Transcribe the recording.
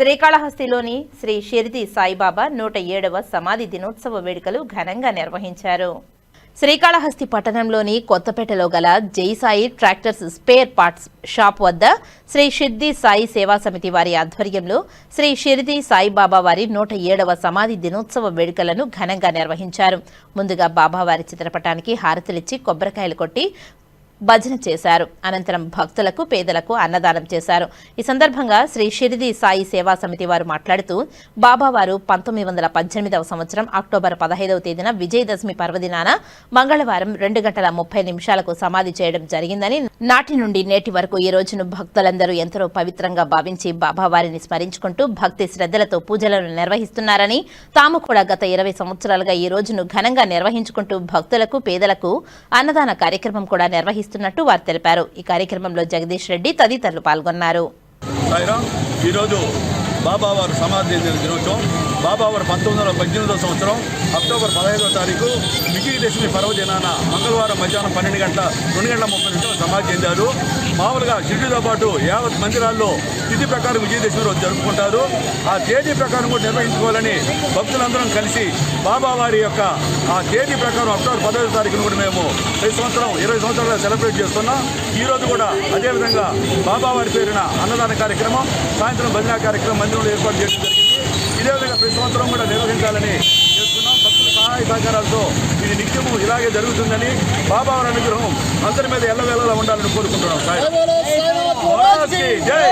శ్రీకాళహస్తిలోని శ్రీ షిరిడి సాయిబాబా నూట ఏడవ సమాధి దినోత్సవ వేడుకలు ఘనంగా నిర్వహించారు. శ్రీకాళహస్తి పట్టణంలోని కొత్తపేటలో గల Jaisai tractors spare parts shop వద్ద శ్రీ షిర్ది సాయి సేవా సమితి వారి ఆధ్వర్యంలో శ్రీ షిరిది సాయిబాబా వారి నూట ఏడవ సమాధి దినోత్సవ వేడుకలను ఘనంగా నిర్వహించారు. ముందుగా బాబావారి చిత్రపటానికి హారతులిచ్చి కొబ్బరికాయలు కొట్టి భజన చేశారు. అనంతరం భక్తులకు పేదలకు అన్నదానం చేశారు. ఈ సందర్భంగా శ్రీ షిరిడి సాయి సేవా సమితి వారు మాట్లాడుతూ బాబావారు పంతొమ్మిది వందల పద్దెనిమిదవ సంవత్సరం అక్టోబర్ పదహైదవ తేదీన విజయదశమి పర్వదినాన మంగళవారం రెండు గంటల ముప్పై నిమిషాలకు సమాధి చేయడం జరిగిందని నాటి నుండి నేటి వరకు ఈ రోజును భక్తులందరూ ఎంతో పవిత్రంగా భావించి బాబావారిని స్మరించుకుంటూ భక్తి శ్రద్ధలతో పూజలను నిర్వహిస్తున్నారని తాము కూడా గత ఇరవై సంవత్సరాలుగా ఈ రోజును ఘనంగా నిర్వహించుకుంటూ భక్తులకు పేదలకు అన్నదాన కార్యక్రమం కూడా నిర్వహిస్తున్నట్టు వారు తెలిపారు. ఈ కార్యక్రమంలో జగదీష్ రెడ్డి తదితరులు పాల్గొన్నారు. సాయిరామ్ ఈరోజు బాబావారు సమాధి దినోత్సవం. బాబా వారు పంతొమ్మిది వందల పద్దెనిమిదవ సంవత్సరం అక్టోబర్ పదహైదవ తారీఖు విజయదశమి పర్వదినాన మంగళవారం మధ్యాహ్నం పన్నెండు గంటల రెండు గంటల ముప్పై నిమిషాలు సమాధి చెందారు. మామూలుగా షిరిడితో పాటు యావత్ మందిరాల్లో తిథి ప్రకారం విజయదశమి రోజు జరుపుకుంటారు. ఆ తేదీ ప్రకారం కూడా నిర్వహించుకోవాలని భక్తులందరం కలిసి బాబావారి యొక్క ఆ తేదీ ప్రకారం అక్టోబర్ పదహైదు తారీఖున కూడా మేము ప్రతి సంవత్సరం ఇరవై సంవత్సరాలు సెలబ్రేట్ చేస్తున్నాం. ఈరోజు కూడా అదేవిధంగా బాబావారి పేరున అన్నదాన కార్యక్రమం సాయంత్రం భజన కార్యక్రమం మందిరంలో ఏర్పాటు చేయడం జరిగింది. ఇదే విధంగా ప్రతి సంవత్సరం కూడా నిర్వహించాలని చేస్తున్నాం. భక్తుల సహాయ సహకారాలతో ఇది నిత్యము ఇలాగే జరుగుతుందని బాబావారి అనుగ్రహం అందరి మీద ఎల్లవేళలా ఉండాలని కోరుకుంటున్నాం. సాయి. మహారాజ్కి జై.